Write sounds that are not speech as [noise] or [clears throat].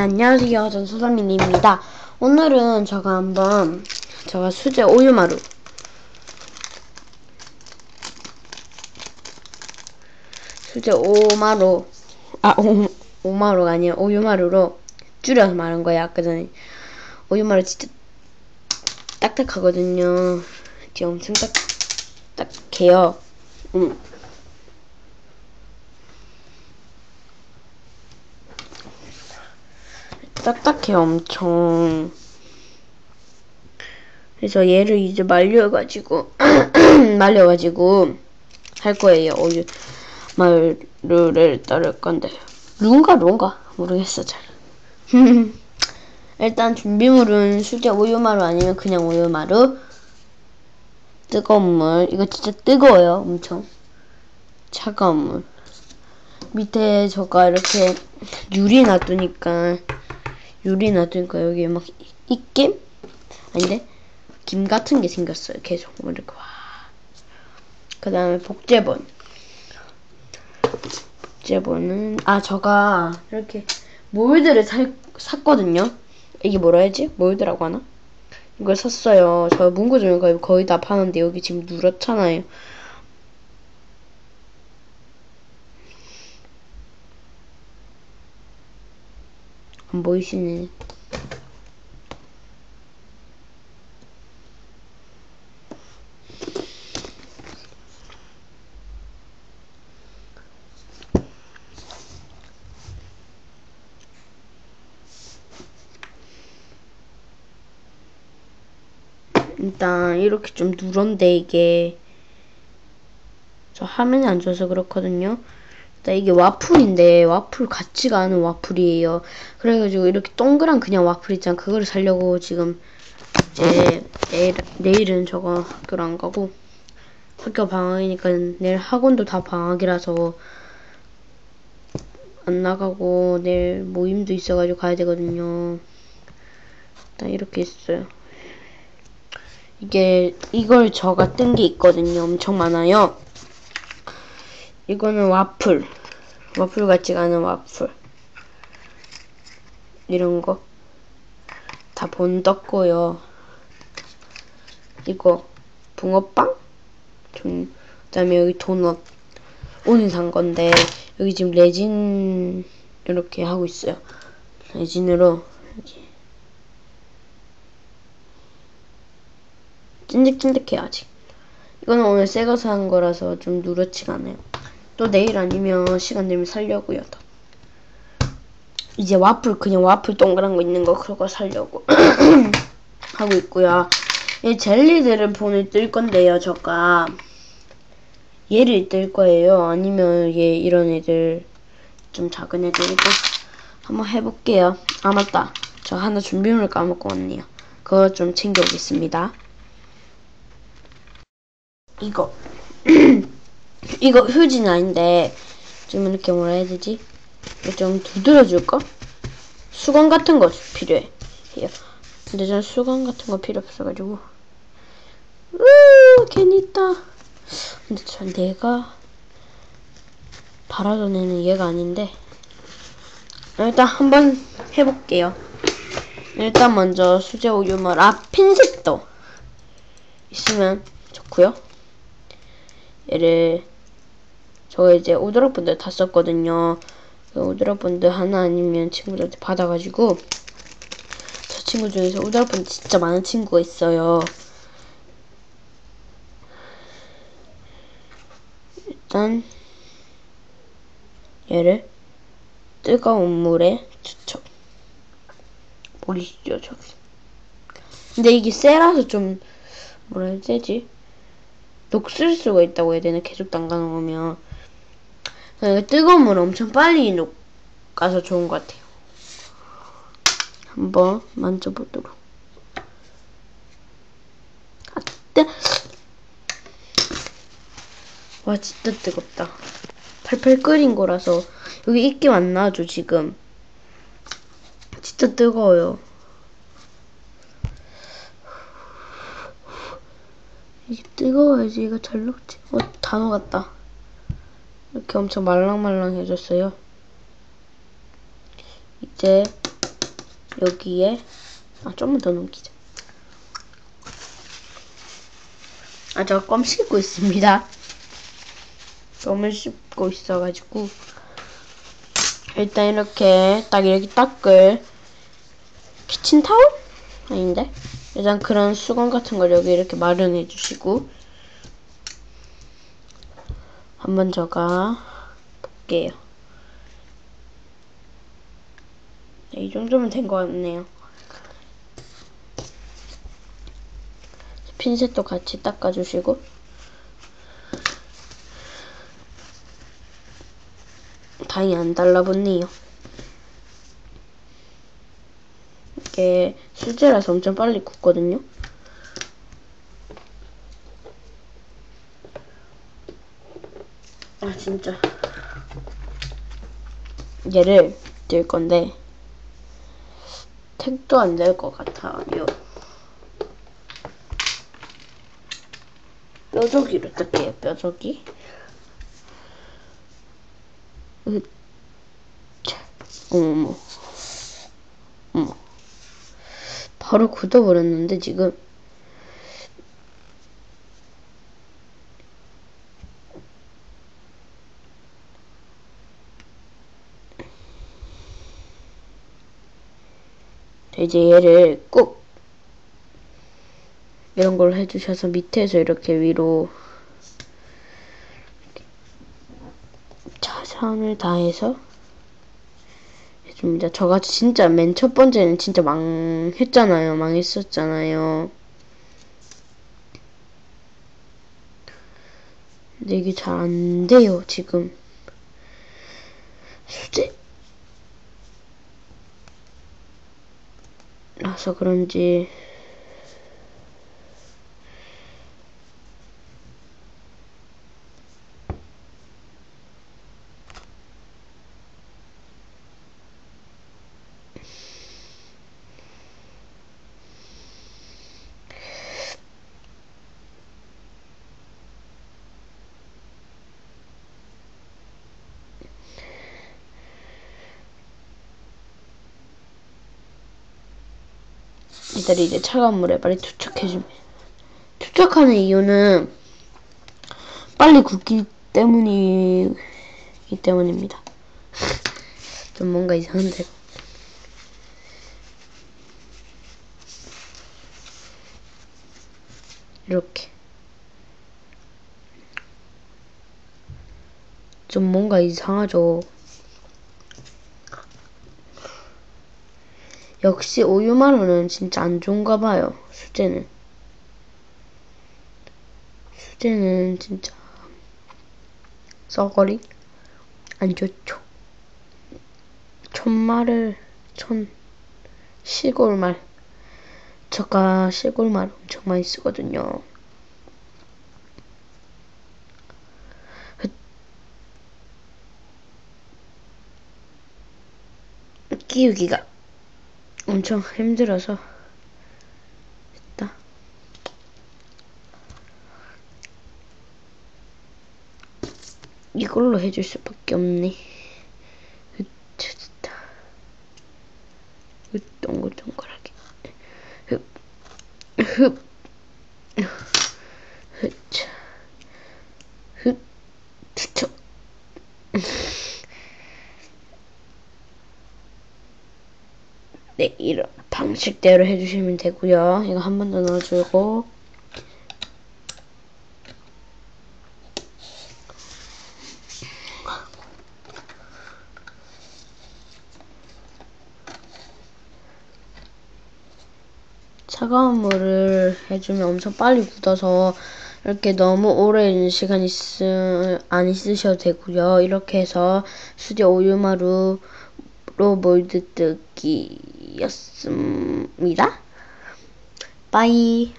네, 안녕하세요. 전 소다민입니다. 오늘은 제가 한번 제가 수제 오유마루 수제 오마루 아 오, 오마루가 아니라 오유마루로 줄여서 말한 거예요. 아까 전에 오유마루 진짜 딱딱하거든요. 이게 엄청 딱 딱해요. 음. 딱딱해 엄청. 그래서 얘를 이제 말려가지고 [clears throat] 말려가지고 할 거예요. 오유 마루를 따를 건데. 룬가 룬가? 모르겠어 잘. [laughs] 일단 준비물은 수제 우유마루 아니면 그냥 우유마루? 뜨거운 물. 이거 진짜 뜨거워요 엄청. 차가운 물. 밑에 저가 이렇게 유리 놔두니까 유리 놔두니까 여기 막 입김? 아닌데? 김 같은 게 생겼어요. 계속 뭐 이렇게 와. 그 다음에 복제본. 복제본은 아 저가 이렇게 몰드를 살, 샀거든요. 이게 뭐라 해야지? 몰드라고 하나? 이걸 샀어요. 저 문구점에 거의, 거의 다 파는데 여기 지금 누렇잖아요. 안 보이시네. 일단 이렇게 좀 누런데 이게 저 화면이 안 좋아서 그렇거든요. 이게 와플인데 와플 같지가 않은 와플이에요. 그래가지고 이렇게 동그란 그냥 와플 있잖아. 그거를 살려고 지금 이제 내일, 내일은 저거 학교를 안 가고 학교 방학이니까 내일 학원도 다 방학이라서 안 나가고 내일 모임도 있어가지고 가야 되거든요. 일단 이렇게 있어요. 이게 이걸 저가 뜬 게 있거든요. 엄청 많아요. 이거는 와플. 와플 같지가 않은 와플. 이런 거. 다 본 떴고요. 이거 붕어빵? 좀 그다음에 여기 도넛. 오늘 산 건데 여기 지금 레진 이렇게 하고 있어요. 레진으로 이렇게 찐득찐득해요 아직. 이거는 오늘 새거 산 거라서 좀 누렇지가 않아요. 또 내일 아니면 시간 되면 살려고요. 더. 이제 와플 그냥 와플 동그란 거 있는 거 그거 살려고 [clears throat] 하고 있고요. 이 젤리들을 본을 뜰 건데요. 저가 얘를 뜰 거예요. 아니면 얘 이런 애들 좀 작은 애들도 한번 해볼게요. 아 맞다. 저 하나 준비물 까먹고 왔네요. 그거 좀 챙겨오겠습니다. 이거 [clears throat] 이거 휴지는 아닌데 좀 이렇게 뭐라 해야 되지? 좀 두드려줄까? 수건 같은 거 필요해. 근데 전 수건 같은 거 필요 없어가지고 으 괜히 있다. 근데 전 내가 바라던 애는 얘가 아닌데 일단 한번 해볼게요. 일단 먼저 수제 우유물 아 핀셋도 있으면 좋고요. 얘를 저 이제 오드락분들 다 썼거든요. 그 오드락분들 하나 아니면 친구들한테 받아가지고 저 친구 중에서 오드락분들 진짜 많은 친구가 있어요. 일단 얘를 뜨거운 물에 투척 보이시죠 저기 근데 이게 쎄라서 좀 뭐라 해야 되지 녹슬 수가 있다고 해야 되나? 계속 담가놓으면. 그러니까 뜨거운 물 엄청 빨리 녹아서 좋은 것 같아요. 한번 만져보도록. 아, 뜨! 와, 진짜 뜨겁다. 팔팔 끓인 거라서 여기 입김 안 나죠, 지금. 진짜 뜨거워요. 이게 뜨거워야지 이거 잘 녹지. 어, 다 녹았다. 이렇게 엄청 말랑말랑해졌어요. 이제 여기에 아 좀만 더 넘기자. 아, 저껌 씹고 있습니다. 껌을 씹고 있어가지고 일단 이렇게 딱 이렇게 닦을 키친타올? 아닌데? 일단 그런 수건 같은 걸 여기 이렇게 마련해 주시고 한번 제가 볼게요. 네, 이 정도면 된 것 같네요. 핀셋도 같이 닦아주시고 다행히 안 달라붙네요. 이게 수제라서 엄청 빨리 굳거든요. 아 진짜 얘를 뜰 건데 택도 안 될 것 같아요. 뼈저기로 뜰게요, 차, 어머, 어머. 바로 굳어버렸는데, 지금. 이제 얘를 꾹 이런 걸 해주셔서 밑에서 이렇게 위로 차선을 다해서 해줍니다. 저같이 진짜 맨 첫 번째는 진짜 망했잖아요. 망했었잖아요. 근데 이게 잘 안 돼요, 지금. 수제. 라서 그런지 이들이 이제 차가운 물에 빨리 투척해줍니다. 투척하는 이유는 빨리 굳기 때문이기 때문입니다. [laughs] 좀 뭔가 이상한데. 이렇게. 좀 뭔가 이상하죠. 역시 우유마루는 진짜 안 좋은가 봐요. 수제는. 수제는 진짜 썩어리 안 좋죠. 천말을 천 시골말 저가 시골말 엄청 많이 쓰거든요. 끼우기가 엄청 힘들어서 됐다. 이걸로 해줄 수밖에 없네. 됐다. 동글동글하게. 흡, 흡, 흡, 흡, 투척. 네, 이런 방식대로 해주시면 되고요. 이거 한 번 더 넣어주고 차가운 물을 해주면 엄청 빨리 굳어서 이렇게 너무 오랜 시간 있으, 안 있으셔도 되고요. 이렇게 해서 수제 오유마루 로 몰드 뜨기 였습니다. 빠이.